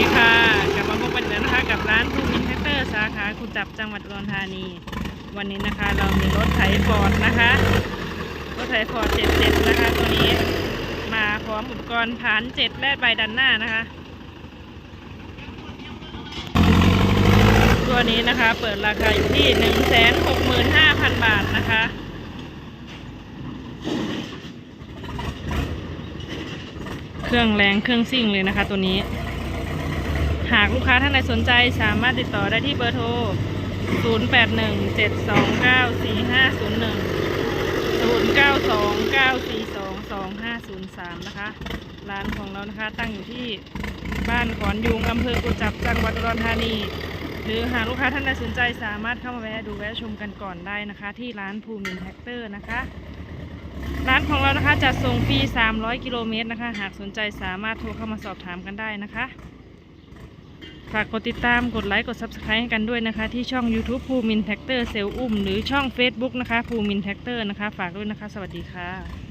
ดีค่ะกลับมาพบกันอีกแล้วนะคะกับร้านภูมินแท็กเตอร์สาขากุณจับจังหวัดอุดรธานี วันนี้นะคะเรามีรถไถฟอร์ดนะคะรถไถฟอร์ด77นะคะตัวนี้มาพร้อมอุปกรณ์ผาน7แลดใบดันหน้านะคะ ตัวนี้นะคะเปิดราคาอยู่ที่165,000บาทนะคะเครื่องแรงเครื่องซิ่งเลยนะคะตัวนี้ หากลูกค้าท่านใดสนใจสามารถติดต่อได้ที่เบอร์โทร 0817294501 0929422503 นะคะ ร้านของเรานะคะตั้งอยู่ที่บ้านขอนยุงอำเภอกุจับจังหวัดอุดรธานี หรือหากลูกค้าท่านใดสนใจสามารถเข้ามาแวะดูแวะชมกันก่อนได้นะคะ ที่ร้านภูมินแท็กเตอร์นะคะร้านของเรานะคะจัดส่งฟรี 300 กิโลเมตรนะคะ หากสนใจสามารถโทรเข้ามาสอบถามกันได้นะคะ ฝากกดติดตามกดไลค์กด Subscribe ให้กันด้วยนะคะ ที่ช่อง YouTube ภูมินแท็กเตอร์เซลอุ้มหรือช่อง Facebook นะคะภูมินแท็กเตอร์นะคะ ฝากด้วยนะคะ สวัสดีค่ะ